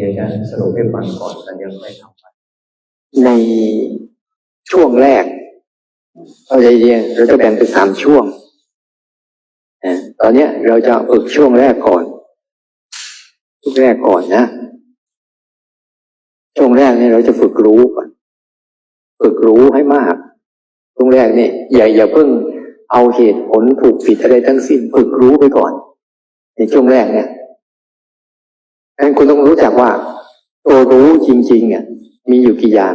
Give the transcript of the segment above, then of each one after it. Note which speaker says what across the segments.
Speaker 1: เดี๋ยวจะสรุปให้ฟังก่อนแล้วเดี๋ยวค่อยทำไป
Speaker 2: ในช่วงแรกเราจะเรียนเราจะแบ่งเป็นสามช่วงตอนเนี้ยเราจะฝึกช่วงแรกก่อนช่วงแรกก่อนนะ ช่วงแรกเนี่ยเราจะฝึกรู้ก่อนฝึกรู้ให้มากช่วงแรกเนี่ยอย่าอย่าเพิ่งเอาเหตุผลถูกผิดอะไรทั้งสิ้น ฝึกรู้ไปก่อน ในช่วงแรกเนี่ย งั้นคุณต้องรู้จักว่าตัวรู้จริง ๆ อะ มีอยู่กี่อย่าง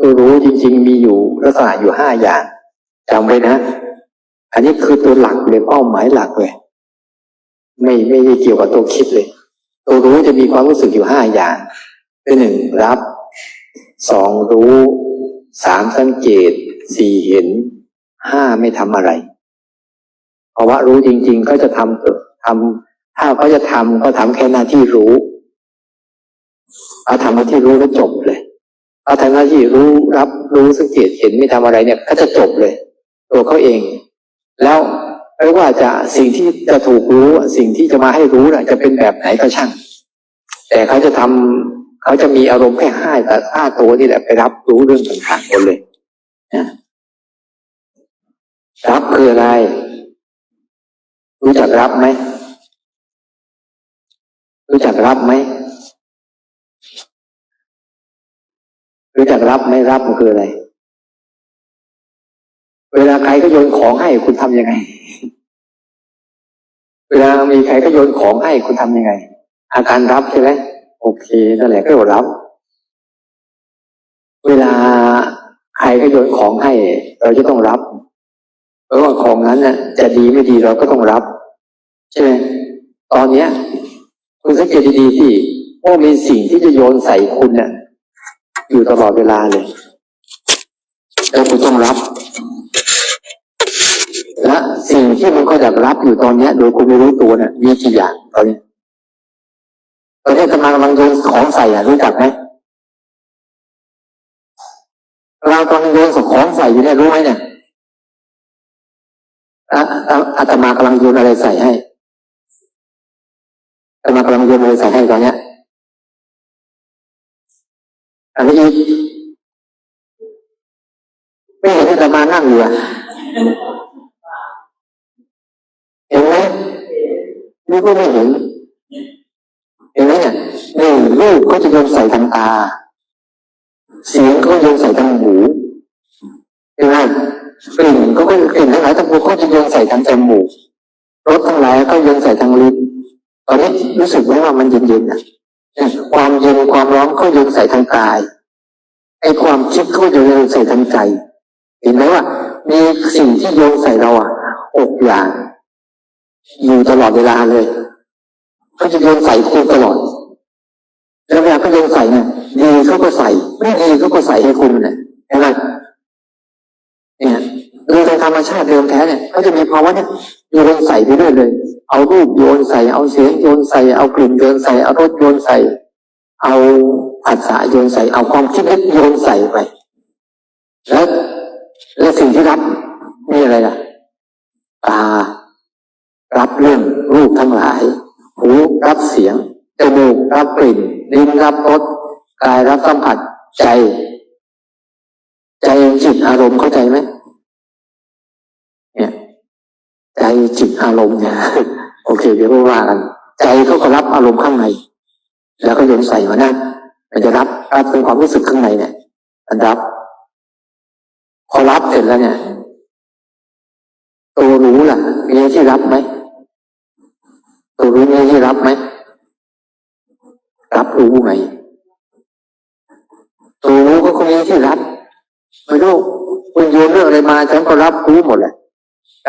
Speaker 2: ตัวรู้จริง ๆ มีอยู่ลักษณะอยู่ห้าอย่างจำไว้นะ อันนี้คือตัวหลักเลยเป้าหมายหลักเลย ไม่ไม่ได้เกี่ยวกับตัวคิดเลย ตัวรู้จะมีความรู้สึกอยู่ห้าอย่างคือหนึ่งรับสองรู้สามสังเกตสี่เห็นห้าไม่ทำอะไรภาวะรู้จริง ๆ ก็จะทำทำ ถ้าเขาจะทำก็ทำแค่หน้าที่รู้เอาทำหน้าที่รู้แล้วจบเลยเอาทำหน้าที่รู้รับรู้สังเกตเห็นไม่ทำอะไรเนี่ยก็จะจบเลย ตัวเขาเอง แล้วไม่ว่าจะสิ่งที่จะถูกรู้สิ่งที่จะมาให้รู้น่ะจะเป็นแบบไหนก็ช่าง แต่เขาจะทำเขาจะมีอารมณ์แค่ห้าแต่ห้าตัวนี่แหละไปรับรู้เรื่องต่างๆหมดเลยนะรับคืออะไร รู้จักรับไหม รู้จักรับไหมรู้จักรับไหมรับมันคืออะไร เวลาใครก็โยนของให้คุณทำยังไง เวลามีใครก็โยนของให้คุณทำยังไง อาการรับใช่ไหมโอเคนั่นแหละก็เรียกว่ารับ เวลาใครก็โยนของให้ เราจะต้องรับเพราะว่าของนั้นน่ะ จะดีไม่ดีเราก็ต้องรับ ใช่ไหมตอนเนี้ย คุณสังเกตดีๆที่ว่ามีสิ่งที่จะโยนใส่คุณน่ะ อยู่ตลอดเวลาเลยแล้วคุณต้องรับ และสิ่งที่มันก็อยากรับอยู่ตอนเนี้ย โดยคุณไม่รู้ตัวเนี่ยมีกี่อย่างตอนนี้ตอนนี้กำลังกำลังโยนของใส่อะรู้จักไหมเรากำลังโยนของใส่อยู่เนี่ยรู้ไหมเนี่ยอาตมากำลังโยนอะไรใส่ให้ อาตมากำลังโยนอะไรใส่ให้ตอนเนี้ยอันนี้อีกไม่เห็นอาตมานั่งอยู่อะเห็นไหมนี่ก็ไม่เห็นเห็นไหมเนี่ยหนึ่งรูปก็จะโยนใส่ทางตา เสียงก็โยนใส่ทางหูเห็นไหมกลิ่นก็ก็กลิ่นทั้งหลายทั้งปวงก็จะโยนใส่ทางจมูกรสทั้งหลายก็โยนใส่ทางลิ้น ตอนนี้รู้สึกไหมว่ามันเย็นๆนะเนี่ยความเย็นความร้อนก็โยนใส่ทางกายไอ้ความคิดก็โยนใส่ทางใจ เห็นไหมว่า มีสิ่งที่โยนใส่เราอะอกอย่าง อยู่ตลอดเวลาเลยเขาจะโยนใส่คุณตลอดแล้วเวลาเขาโยนใส่เนี่ยดีเขาก็ใส่ ไม่ดีเขาก็ใส่ให้คุณเนี่ยเห็นไหมเนี่ย ธรรมชาติเดิมแท้เนี่ยเขาจะมีภาวะเนี่ยโยนใส่ไปเรื่อยเลย เอารูปโยนใส่ เอาเสียงโยนใส่ เอากลิ่นโยนใส่ เอารสโยนใส่ เอาผัสสะโยนใส่ เอาความคิดนึกโยนใส่ไป แล้วแล้วสิ่งที่รับมีอะไรล่ะ ตา รับเรื่องรูปทั้งหลาย หูรับเสียง จมูกรับกลิ่น ลิ้นรับรส กายรับสัมผัส ใจ ใจจิตอารมณ์เข้าใจไหม อารมณ์เนี่ยโอเค เดี๋ยวว่ากันใจเขาก็รับอารมณ์ข้างใน แล้วก็โยนใส่มานั่นมันจะรับรับเป็นความรู้สึกข้างในเนี่ยมันรับ พอรับเสร็จแล้วเนี่ยตัวรู้ล่ะมีที่รับไหมตัวรู้มีที่รับไหมรับรู้ไงตัวรู้ก็คงมีที่รับไม่รู้คุณโยนเรื่องอะไรมาฉันก็รับรู้หมดแหละ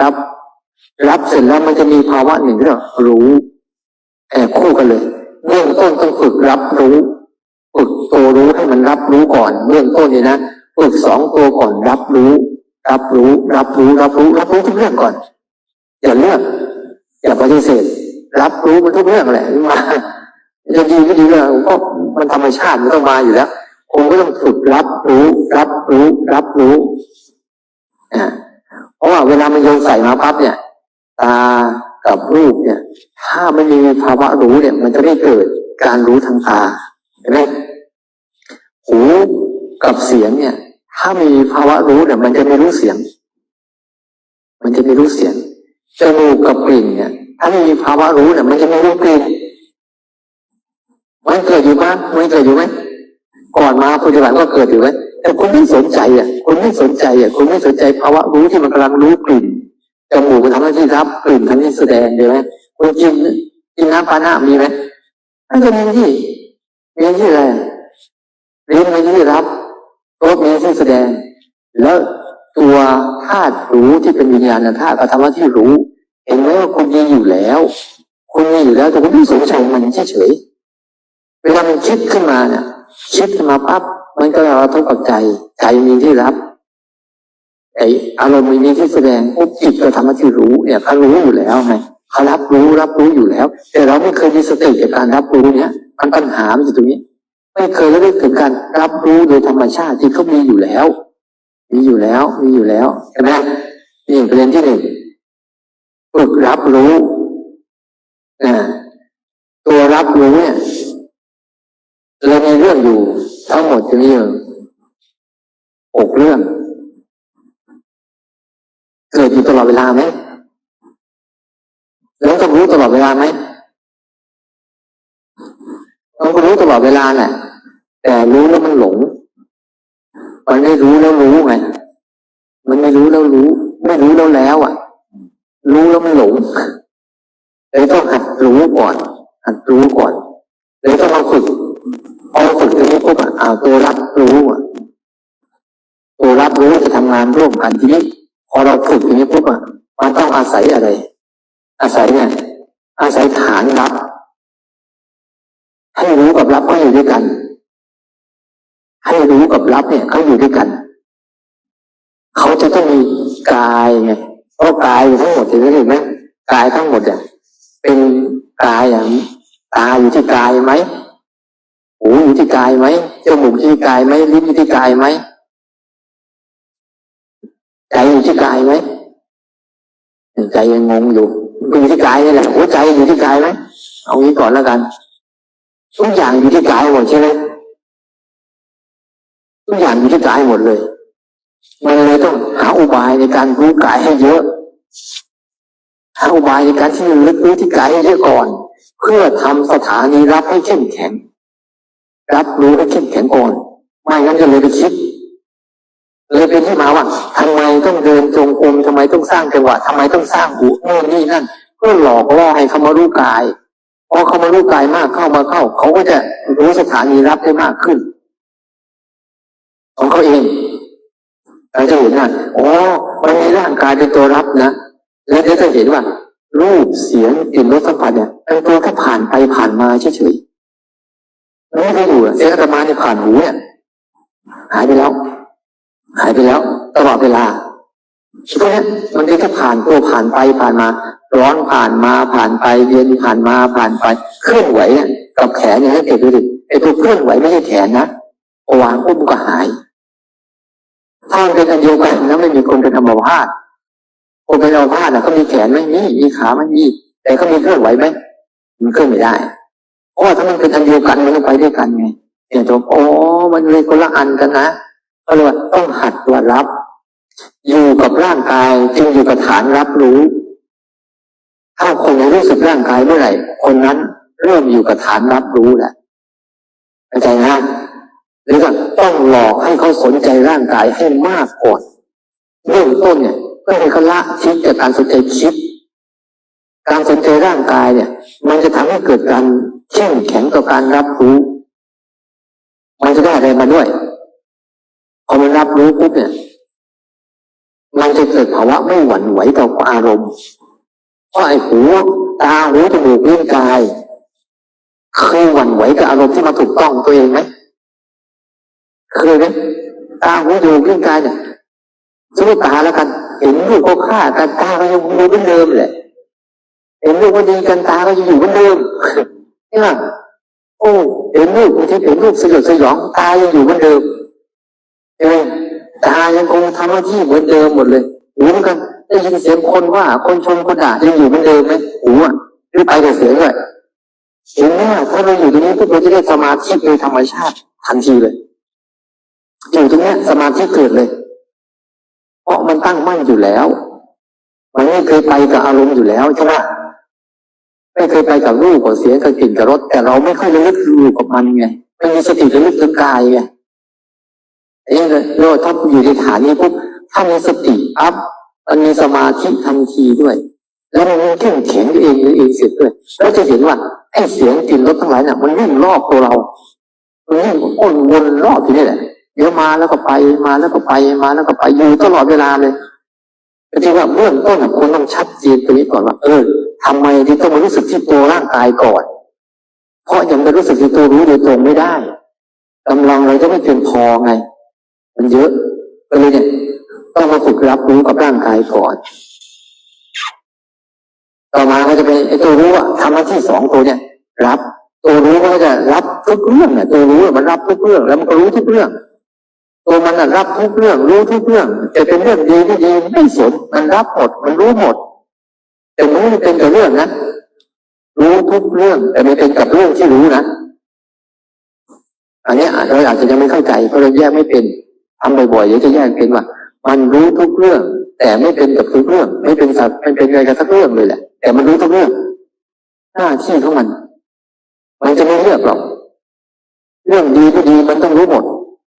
Speaker 2: รับ รับเสร็จแล้วมันจะมีภาวะหนึ่งที่เรารู้แอบคู่กันเลยเบื้องต้นต้องฝึกรับรู้ฝึกตัวรู้ให้มันรับรู้ก่อนเบื้องต้นนี่นะฝึกสองตัวก่อนรับรู้ รับรู้ รับรู้ รับรู้ รับรู้ทุกเรื่องก่อน อย่าเลือกอย่าปฏิเสธรับรู้มันทุกเรื่องแหละมาจะดีไม่ดีเลยก็มันธรรมชาติมันต้องมาอยู่แล้วผมก็ต้องฝึกรับรู้ รับรู้ รับรู้อ่าเพราะว่าเวลามันโยนใส่มาปั๊บเนี่ย ตากับรูปเนี่ย ถ้าไม่มีภาวะรู้เนี่ย มันจะไม่เกิดการรู้ทางตาเห็นไหมหูกับเสียงเนี่ย ถ้ามีภาวะรู้เนี่ย มันจะไม่รู้เสียง มันจะไม่รู้เสียงจมูกกับกลิ่นเนี่ย ถ้าไม่มีภาวะรู้เนี่ย มันจะไม่รู้กลิ่นมันเกิดอยู่บ้างมันเกิดอยู่ไหมก่อนมาปฏิบัติก็เกิดอยู่ไหมแต่คุณไม่สนใจอะคุณไม่สนใจอะคุณไม่สนใจภาวะรู้ที่มันกำลังรู้กลิ่น จมูกมันทำหน้าที่รับกลิ่นทำหน้าที่แสดงใช่ไหมคุณกินกินน้ำปานะมีไหมมันจะมีที่มีที่อะไรลิ้นมีที่รับรสมีที่แสดง แล้วตัวธาตุรู้ที่เป็นวิญญาณธาตุก็ทำหน้าที่รู้ เห็นไหมว่าคุณมีอยู่แล้ว คุณมีอยู่แล้วแต่คุณไม่สนใจมันเฉยๆเวลามันคิดขึ้นมาเนี่ยคิดขึ้นมาปั๊บมันก็เราทุกข์กับใจใจมีที่รับ ไออารมณ์มีที่แสดงปุ๊บจิตก็ทำหน้าที่รู้เนี่ยเขารู้อยู่แล้วไงเขารับรู้รับรู้อยู่แล้ว แต่เราไม่เคยมีสติในการรับรู้เนี่ยมันปัญหามันอยู่ตรงนี้ ไม่เคยรู้ถึงการรับรู้โดยธรรมชาติที่เขามีอยู่แล้ว มีอยู่แล้ว มีอยู่แล้วใช่ไหมนี่ประเด็นที่หนึ่งฝึกรับรู้อ่าตัวรับรู้เนี่ยเรามีเรื่องอยู่ ทั้งหมดจะมีอยู่หกเรื่อง อยู่ตลอดเวลาไหมแล้วต้องรู้ตลอดเวลาไหมต้องรู้ตลอดเวลาแหละ แต่รู้แล้วมันหลง มันไม่รู้แล้วรู้ไง มันไม่รู้แล้วรู้ ไม่รู้แล้วแล้ว อะ รู้แล้วมันหลงเลยต้องหัดรู้ก่อน หัดรู้ก่อนเลยต้องมาฝึกพอฝึกตรงนี้ปุ๊บอะอ่าตัวรับรู้อะตัวรับรู้จะทำงานร่วมกันทีนี้ พอเราฝึกอย่างนี้ปุ๊บอะมันต้องอาศัยอะไร อาศัยเนี่ย อาศัยฐานรับ ให้รู้กับรับก็อยู่ด้วยกัน ให้รู้กับรับเนี่ยเขาอยู่ด้วยกัน เขาจะต้องมีกายไงเพราะกายทั้งหมดเห็นไหมเห็นไหมกายทั้งหมดเนี่ยเป็นกายอย่างตาอยู่ที่กายไหมหูอยู่ที่กายไหมจมูกอยู่ที่กายไหมลิ้นอยู่ที่กายไหม ใจอยู่ที่กายไหมใจยังงงอยู่อยู่ที่กายนี่แหละหัวใจอยู่ที่กายไหมเอางี้ก่อนแล้วกันทุกอย่างอยู่ที่กายหมดใช่ไหมทุกอย่างอยู่ที่กายหมดเลย มันเลยต้องหาอุบายในการรู้กายให้เยอะหาอุบายในการที่จะลึกรู้ที่กายให้เยอะก่อน เพื่อทำสถานีรับให้เข้มแข็ง รับรู้ให้เข้มแข็งก่อนไม่งั้นจะเลยไปคิด เลยเป็นที่มาว่าทำไมต้องเดินจงกรมทำไมต้องสร้างจังหวะทำไมต้องสร้างอุโน่นนี่นั่นเพื่อหลอกล่อให้เขามารู้กายพอเขามารู้กายมากเข้ามาเข้า เขาก็จะรู้สถานีรับได้มากขึ้น ของเขาเองเราจะเห็นว่าอ๋อมันมีร่างกายเป็นตัวรับนะแล้วเดี๋ยวจะเห็นว่ารูปเสียงกลิ่นรสสัมผัสเนี่ยเป็นตัวแค่ผ่านไปผ่านมาเฉยๆนไม่ได้อยู่เสียงอาตมาเนี่ยผ่านหูเนี่ยหายไปแล้ว หายไปแล้วตลอดเวลาเพราะฉะนั้นมันก็แค่ผ่านตัวผ่านไปผ่านมา ร้อนผ่านมาผ่านไปเย็นผ่านมาผ่านไปเคลื่อนไหวเนี่ยกับแขนเนี่ยให้เกิดดูดิไอ้ตัวเคลื่อนไหวไม่ใช่แขนนะวางปุ๊บมันก็หายถ้ามันเป็นอันเดียวกันแล้วไม่มีคนเป็นอัมพาตคนเป็นอัมพาตอะเขามีแขนไหมมีมีขาไหมมีแต่เขามีเคลื่อนไหวไหมมันเคลื่อนไม่ได้เพราะว่าถ้ามันเป็นอันเดียวกันมันก็ไปด้วยกันไงเนี่ยตัวอ๋อมันเลยคนละอันกันนะ ก็เลยว่าต้องหัดตัวรับ อยู่กับร่างกายจึงอยู่กับฐานรับรู้ ถ้าคนรู้สึกร่างกายเมื่อไหร่คนนั้นเริ่มอยู่กับฐานรับรู้แหละเข้าใจนะหรือว่าต้องหลอกให้เขาสนใจร่างกายให้มากก่อนเริ่มต้นเนี่ยเพื่อให้เขาละทิ้งจากการสนใจคิด การสนใจร่างกายเนี่ย มันจะทำให้เกิดการเข้มแข็งต่อการรับรู้ มันจะได้อะไรมาด้วย พอมันรับรู้ปุ๊บเนี่ย มันจะเกิดภาวะไม่หวั่นไหวต่ออารมณ์เพราะไอ้หูตาหูจมูกลิ้นกายเคยหวั่นไหวกับอารมณ์ที่มาถูกต้องตัวเองไหมเคยไหมตาหูจมูกลิ้นกายเนี่ยสมมติตาแล้วกัน เห็นลูกเขาฆ่ากันตาก็ยังอยู่เหมือนเดิมแหละเห็นลูกว่าดีกันตาก็ยังอยู่เหมือนเดิมเนี่ยโอ้เห็นลูกบางทีเห็นลูกสยดสยองตายังอยู่เหมือนเดิม ใช่ไหมตายังคงทำหน้าที่เหมือนเดิมหมดเลยหูเหมือนกันได้ยินเสียงคนว่าคนชมคนด่ายังอยู่เหมือนเดิมไหมหูอะหรือไปกับเสียงด้วยเห็นไหมถ้าเราอยู่ตรงนี้พวกเราจะได้สมาธิโดยธรรมชาติทันทีเลย อยู่ตรงนี้สมาธิเกิดเลย เพราะมันตั้งมั่นอยู่แล้ว มันไม่เคยไปกับอารมณ์อยู่แล้วใช่ไหมไม่เคยไปกับรูปกับเสียงกับกลิ่นกับรสแต่เราไม่ค่อยระลึกรู้กับมันไงไม่มีสติระลึกถึงกายไง เอ้เลยเราถ้าอยู่ในฐานนี้ปุ๊บถ้ามีสติอัพมันมีสมาธิทันทีด้วย แล้วมันเข้มแข็งเองเองเสร็จด้วยแล้วจะเห็นว่าไอ้เสียงกลิ่นรสทั้งหลายน่ะมันวิ่งรอบตัวเรามันวิ่งอ้นวนรอบที่นี่แหละเดี๋ยวมาแล้วก็ไปมาแล้วก็ไปมาแล้วก็ไปอยู่ตลอดเวลาเลยก็ที่ว่าเบื้องต้นควรต้องชัดเจนตรงนี้ก่อนว่าเออทำไมที่ต้องมารู้สึกที่ตัวร่างกายก่อน เพราะยังไม่รู้สึกที่ตัวรู้โดยตรงไม่ได้กำลังเราจะไม่เพียงพอไง มันเยอะก็เลยเนี่ยต้องมาฝึกรับรู้กับร่างกายก่อน ต่อมาก็จะเป็นไอ้ตัวรู้อะทำหน้าที่สองตัวเนี่ย รับ ตัวรู้ก็จะรับทุกเรื่องเนี่ยตัวรู้อะมันรับทุกเรื่อง แล้วมันก็รู้ทุกเรื่อง ตัวมันอะรับทุกเรื่อง รู้ทุกเรื่อง จะเป็นเรื่องดีไม่ดีไม่สนมันรับหมดมันรู้หมดแต่มันไม่เป็นกับเรื่องนะรู้ทุกเรื่อง แต่ไม่เป็นกับเรื่องที่รู้นะอันเนี้ยเราอาจจะยังไม่เข้าใจเพราะเราแยกไม่เป็น ทำบ่อยๆเดี๋ยวจะแยกเป็นว่า มันรู้ทุกเรื่อง แต่ไม่เป็นกับทุกเรื่อง ไม่เป็นสัตว์ไม่เป็นอะไรกับทุกเรื่องเลยแหละ แต่มันรู้ทุกเรื่อง หน้าที่ของมัน มันจะไม่เลือกหรอก เรื่องดีไม่ดีมันต้องรู้หมด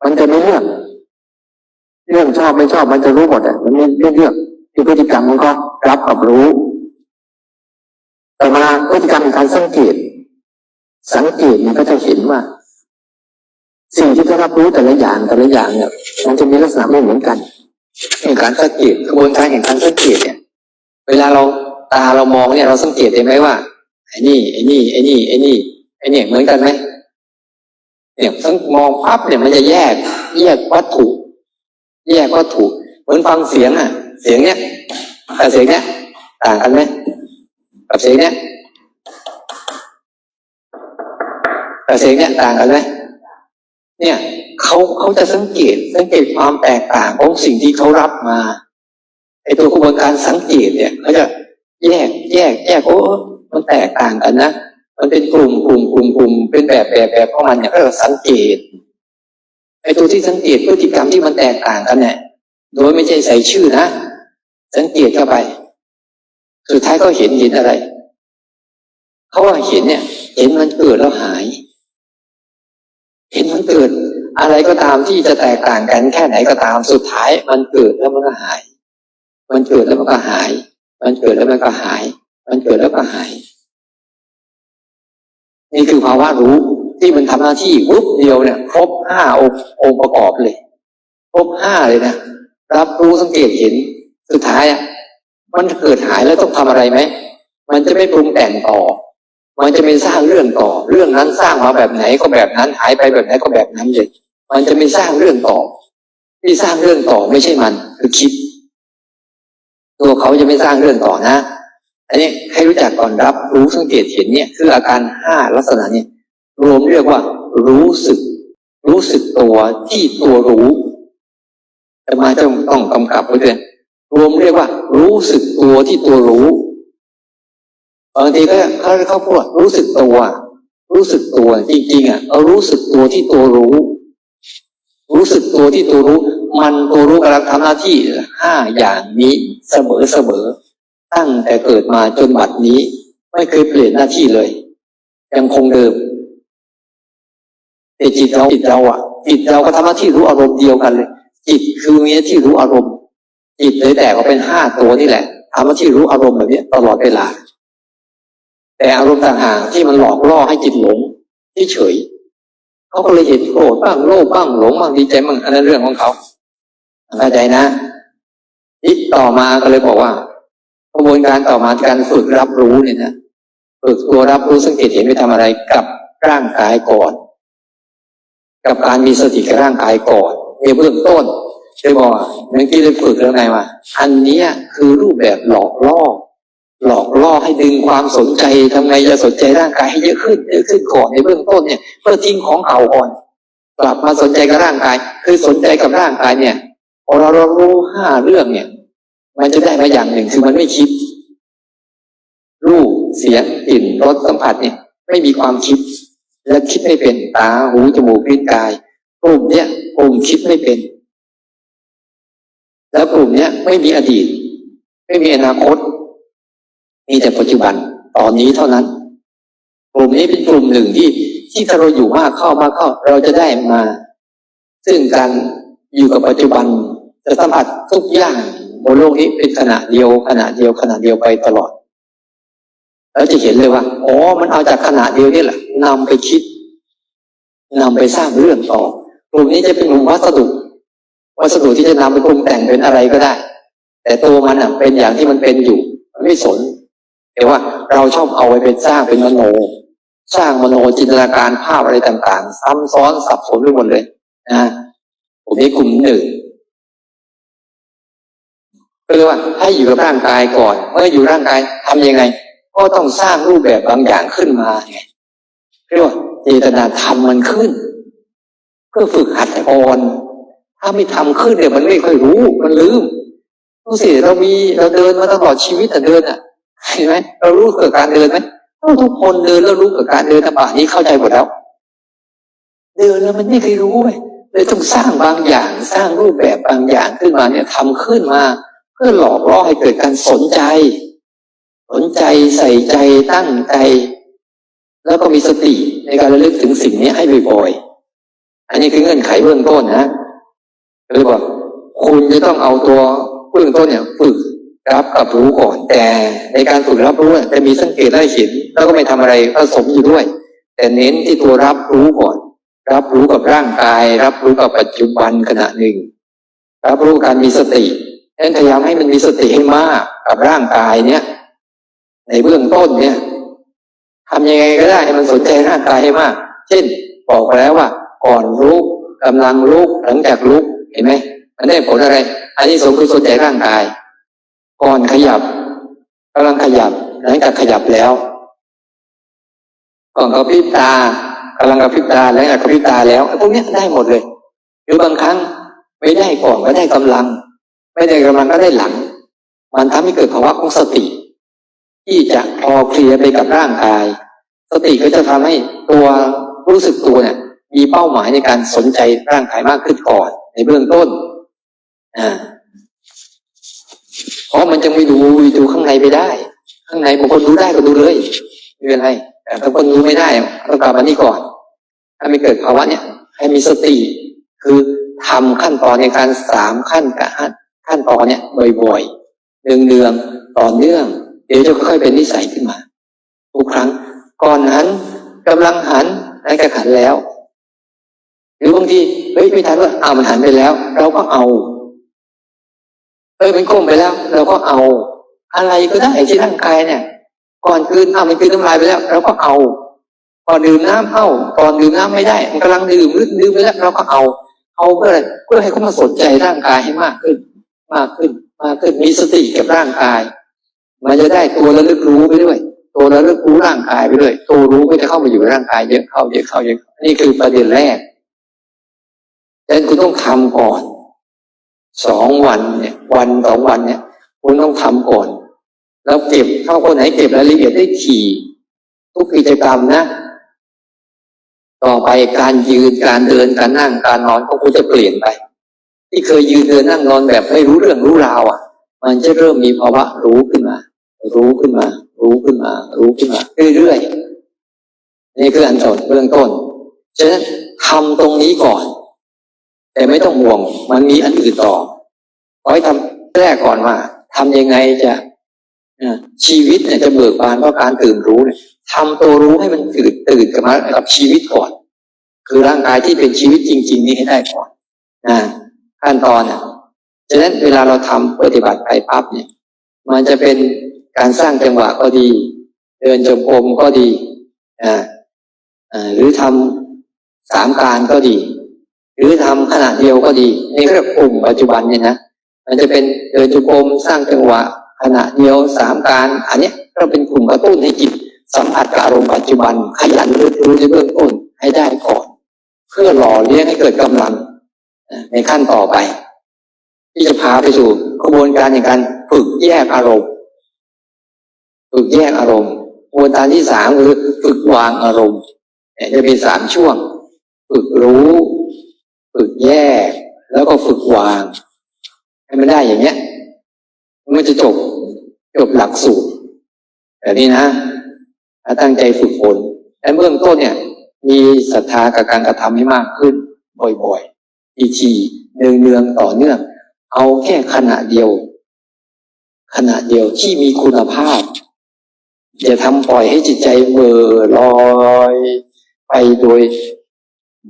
Speaker 2: มันจะไม่เลือก เรื่องชอบไม่ชอบมันจะรู้หมดอะ มันไม่ไม่เลือกที่พฤติกรรมมันก็รับกับรู้ต่อมาพฤติกรรมการสังเกต สังเกตเนี่ยก็จะเห็นว่า สิ่งที่เขารับรู้แต่ละอย่างแต่ละอย่างเนี่ยมันจะมีลักษณะไม่เหมือนกันในการสังเกตกระบวนการแห่งการสังเกตเนี่ย เวลาเราตาเรามองเนี่ยเราสังเกตได้ไหมว่าไอ้นี่ไอ้นี่ไอ้นี่ไอ้นี่ไอ้เนี่ยเหมือนกันไหมเนี่ยสังมองปั๊บเนี่ยมันจะแยก แยกวัตถุ แยกวัตถุเหมือนฟังเสียงอะ เสียงเนี้ยกับเสียงเนี้ยต่างกันไหมกับเสียงเนี้ยกับเสียงเนี้ยต่างกันไหม เนี่ยเขาเขาจะสังเกตสังเกตความแตกต่างของสิ่งที่เขารับมาไอตัวกระบวนการสังเกตเนี่ยเขาจะแยกแยก แยกโอ้มันแตกต่างกันนะมันเป็นกลุ่มกลุ่มกลุ่มกลุ่มเป็นแบบแบบแบบของมันเนี่ยก็สังเกตไอตัวที่สังเกตพฤติกรรมที่มันแตกต่างกันเนี่ยโดยไม่ใช่ใส่ชื่อนะสังเกตเข้าไป สุดท้ายก็เห็นเห็นอะไรเขาว่าเห็นเนี่ย เห็นมันเกิดแล้วหาย เกิด อะไรก็ตามที่จะแตกต่างกันแค่ไหนก็ตามสุดท้าย มันเกิดแล้วมันก็หาย มันเกิดแล้วมันก็หาย มันเกิดแล้วมันก็หาย มันเกิดแล้วก็หาย นี่คือภาวะรู้ที่มันทำหน้าที่วุ๊บเดียวเนี่ย ครบห้าองค์องค์ประกอบเลย ครบห้าเลยนะรับรู้สังเกตเห็นสุดท้ายอะมันเกิดหายแล้วต้องทำอะไรไหมมันจะไม่ปรุงแต่งต่อ มันจะไม่สร้างเรื่องต่อ เรื่องนั้นสร้างมาแบบไหนก็แบบนั้นหายไปแบบไหนก็แบบนั้นเลย มันจะไม่สร้างเรื่องต่อ ที่สร้างเรื่องต่อไม่ใช่มัน คือคิด ตัวเขาจะไม่สร้างเรื่องต่อนะ อันนี้ให้รู้จักก่อนรับรู้สังเกตเห็นเนี่ย คืออาการห้าลักษณะเนี่ยรวมเรียกว่า รู้สึก รู้สึกตัวที่ตัวรู้แต่มาต้องต้องกำกับไว้ด้วยรวมเรียกว่า รู้สึกตัวที่ตัวรู้ บางทีก็เขาเขาพูดว่ารู้สึกตัว รู้สึกตัวจริงๆอะเอารู้สึกตัวที่ตัวรู้ รู้สึกตัวที่ตัวรู้ มันตัวรู้กำลังทำหน้าที่ห้าอย่างนี้เสมอเสมอตั้งแต่เกิดมาจนบัดนี้ ไม่เคยเปลี่ยนหน้าที่เลย ยังคงเดิมแต่จิตเราจิตเราอะจิตเราก็ทำหน้าที่รู้อารมณ์เดียวกันเลย จิตคือมีหน้าที่รู้อารมณ์ จิตเลยแตกออกเป็นห้าตัวนี่แหละทำหน้าที่รู้อารมณ์แบบนี้ตลอดเวลา แต่อารมณ์ต่างหากที่มันหลอกล่อให้จิตหลงที่เฉยเขาก็เลยเห็นโกรธบ้างโลภบ้างหลงบ้างดีใจบ้างอันนั้นเรื่องของเขาเข้าใจนะอีกต่อมาก็เลยบอกว่ากระบวนการต่อมาการฝึกรับรู้เนี่ยนะฝึกตัวรับรู้สังเกตเห็นไปทำอะไรกับร่างกายก่อน กับการมีสติกับร่างกายก่อนในเบื้องต้นจะบอกว่าเมื่อกี้ได้ฝึกแล้วไงว่าอันนี้คือรูปแบบหลอกล่อ หลอกล่อให้ดึงความสนใจทำไงจะสนใจร่างกายให้เยอะขึ้นเยอะขึ้นก่อนในเบื้องต้นเนี่ยเพื่อทิ้งของเก่าก่อนกลับมาสนใจกับร่างกาย คือสนใจกับร่างกายเนี่ยพอเรารู้ห้าเรื่องเนี่ย มันจะได้มาอย่างหนึ่งคือมันไม่คิด รูปเสียงกลิ่นรสสัมผัสเนี่ย ไม่มีความคิด และคิดไม่เป็นตาหูจมูกลิ้นกายกลุ่มเนี้ยกลุ่มคิดไม่เป็น แล้วกลุ่มเนี้ยไม่มีอดีต ไม่มีอนาคต มีแต่ปัจจุบันตอนนี้เท่านั้น กลุ่มนี้เป็นกลุ่มหนึ่งที่ที่ถ้าเราอยู่มากเข้ามากเข้า เราจะได้มา ซึ่งการอยู่กับปัจจุบัน จะสัมผัสทุกอย่างบนโลกนี้เป็นขณะเดียวขณะเดียวขณะเดียวไปตลอดแล้วจะเห็นเลยว่าอ๋อมันเอาจากขณะเดียวนี่แหละนำไปคิดนำไปสร้างเรื่องต่อกลุ่มนี้จะเป็นกลุ่มวัสดุวัสดุที่จะนำไปปรุงแต่งเป็นอะไรก็ได้ แต่ตัวมันอะเป็นอย่างที่มันเป็นอยู่ มันไม่สน แต่ว่าเราชอบเอาไปเป็นสร้างเป็นมโน สร้างมโนจินตนาการภาพอะไรต่างๆ ซ้ำซ้อนสับสนไปหมดเลยนะกลุ่มนี้กลุ่มหนึ่งก็เลยว่าให้อยู่กับร่างกายก่อน เมื่ออยู่ร่างกายทำยังไง ก็ต้องสร้างรูปแบบบางอย่างขึ้นมาไงเรียกว่าเจตนาทำมันขึ้น เพื่อฝึกหัดอ่อน ถ้าไม่ทำขึ้นเนี่ยวมันไม่ค่อยรู้ มันลืมดูสิเรามีเราเดินมาตลอดชีวิตแต่เดินอะ เห็นไหมเรารู้เกิดการเดินไหมทุกคนเดินแล้วรู้เกิดการเดินธรรมะนี้เข้าใจหมดแล้ว เดินแล้วมันไม่เคยรู้ไงเลยต้องสร้างบางอย่างสร้างรูปแบบบางอย่างขึ้นมาเนี่ยทำขึ้นมา เพื่อหลอกล่อให้เกิดการสนใจ สนใจใส่ใจตั้งใจ แล้วก็มีสติในการระลึกถึงสิ่งนี้ให้บ่อยๆอันนี้คือเงื่อนไขเบื้องต้นนะเรียกว่าคุณจะต้องเอาตัวเบื้องต้นเนี่ยฝึก รับกับรู้ก่อน แต่ในการฝึกรับรู้จะมีสังเกตได้เห็นแล้วก็ไม่ทำอะไรผสมอยู่ด้วย แต่เน้นที่ตัวรับรู้ก่อน รับรู้กับร่างกาย รับรู้กับปัจจุบันขณะหนึ่ง รับรู้การมีสตินั้นพยายามให้มันมีสติให้มากกับร่างกายเนี่ยในเบื้องต้นเนี่ยทำยังไงก็ได้ให้มันสนใจร่างกายให้มาก เช่น บอกไปแล้วว่า ก่อนลุกกำลังลุกหลังจากลุกเห็นไหมมันได้ผลอะไร อันนี้สงคือสนใจร่างกาย ก่อนขยับกำลังขยับหลังจากขยับแล้ว ก่อนกระพริบตากำลังกระพริบตาหลังจากกระพริบตาแล้วไอ้พวกเนี้ยได้หมดเลย หรือบางครั้งไม่ได้ก่อนก็ได้กำลัง ไม่ได้กำลังก็ได้หลัง มันทำให้เกิดภาวะของสติ ที่จะพอเคลียร์ไปกับร่างกาย สติก็จะทำให้ตัวรู้สึกตัวเนี่ยมีเป้าหมายในการสนใจร่างกายมากขึ้นก่อนในเบื้องต้นอ่า เพราะมันจะไม่ดูดูข้างในไม่ได้ ข้างในบางคนดูได้ก็ดูเลยไม่เป็นไรแต่ถ้าคนดูไม่ได้ต้องกลับมานี่ก่อน ถ้าไม่เกิดภาวะเนี่ยให้มีสติ คือทำขั้นตอนในการสามขั้นกับขั้นตอนเนี่ยบ่อยๆเนืองๆต่อเนื่อง เดี๋ยวจะค่อยๆเป็นนิสัยขึ้นมาทุกครั้ง ก่อนหันกำลังหันแล้วก็ขันแล้ว หรือบางทีเฮ้ยไม่ทันว่าเอามันหันไปแล้ว เราก็เอา อ้ยมันก้มไปแล้ว เราก็เอา อะไรก็ได้ที่ร่างกายเนี่ย ก่อนคืนเอามันคืนน้ำลายไปแล้วเราก็เอาก่อนดื่มน้ำเอาก่อนดื่มน้ำไม่ได้ มันกำลังดื่มหรือดื่มไปแล้วเราก็เอา เอาเพื่ออะไรเพื่อให้เขามาสนใจร่างกายให้มากขึ้น มากขึ้นมากขึ้นมีสติกับร่างกาย มันจะได้ตัวระลึกรู้ไปด้วย ตัวระลึกรู้ร่างกายไปด้วยตัวรู้ก็จะเข้ามาอยู่ร่างกายเยอะเข้าเยอะเข้าเยอะนี่คือประเด็นแรกดังนั้นคุณต้องทำก่อน สองวันเนี่ยวันสองวันเนี่ย คุณต้องทำก่อน แล้วเก็บเข้าคนไหนเก็บรายละเอียดได้ถี่ทุกกิจกรรมนะต่อไปการยืนการเดินการนั่งการนอนของคุณจะเปลี่ยนไป ที่เคยยืนเดินนั่งนอนแบบไม่รู้เรื่องรู้ราวอะ มันจะเริ่มมีภาวะรู้ขึ้นมา รู้ขึ้นมา รู้ขึ้นมา รู้ขึ้นมา เรื่อยๆนี่คืออันต้นเบื้องต้นฉะนั้นทำตรงนี้ก่อน แต่ไม่ต้องห่วง มันมีอันอื่นต่อขอให้ทำแรกก่อนว่าทำยังไงจะชีวิตเนี่ยจะเบิกบานเพราะการตื่นรู้เนี่ยทำตัวรู้ให้มันตื่นตื่นกับมากับชีวิตก่อน คือร่างกายที่เป็นชีวิตจริง ๆ นี้ให้ได้ก่อนนะขั้นตอนอะฉะนั้นเวลาเราทำปฏิบัติไปปั๊บเนี่ย มันจะเป็นการสร้างจังหวะก็ดี เดินจงกรมก็ดีอ่าหรือทำสามการก็ดี หรือทำขนาดเดียวก็ดีนี่เรียกกลุ่มปัจจุบันเนี่ยนะมันจะเป็นเดินจงกรมสร้างจังหวะ ขณะเดียวสามการ อันเนี้ยก็เป็นกลุ่มกระตุ้นให้จิต สัมผัสกับอารมณ์ปัจจุบัน ขยันรู้รู้ในเบื้องต้นให้ได้ก่อน เพื่อหล่อเลี้ยงให้เกิดกำลัง ในขั้นต่อไป ที่จะพาไปสู่กระบวนการในการฝึกแยกอารมณ์ ฝึกแยกอารมณ์กระบวนการที่สามคือฝึกวางอารมณ์จะมีสามช่วง ฝึกรู้ ฝึกแยก แล้วก็ฝึกวาง ให้มันได้อย่างเนี้ย มันจะจบจบหลักสูตรแบบนี้นะถ้าตั้งใจฝึกฝนและเบื้องต้นเนี่ย มีศรัทธากับการกระทำให้มากขึ้น บ่อยๆทีเนืองๆต่อเนื่อง เอาแค่ขณะเดียว ขณะเดียวที่มีคุณภาพอย่าทำปล่อยให้จิตใจเมื่อลอย ไปโดย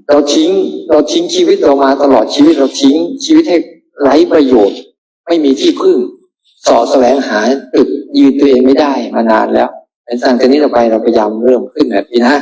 Speaker 2: เราทิ้งเราทิ้งชีวิตเรามาตลอดชีวิตเราทิ้งชีวิตให้ไร้ประโยชน์ ไม่มีที่พึ่งสอแสวงหาจุดยืนตัวเองไม่ได้มานานแล้วเป็นสั่งแต่นี้ต่อไปเราพยายามเริ่มขึ้นแบบนี้นะ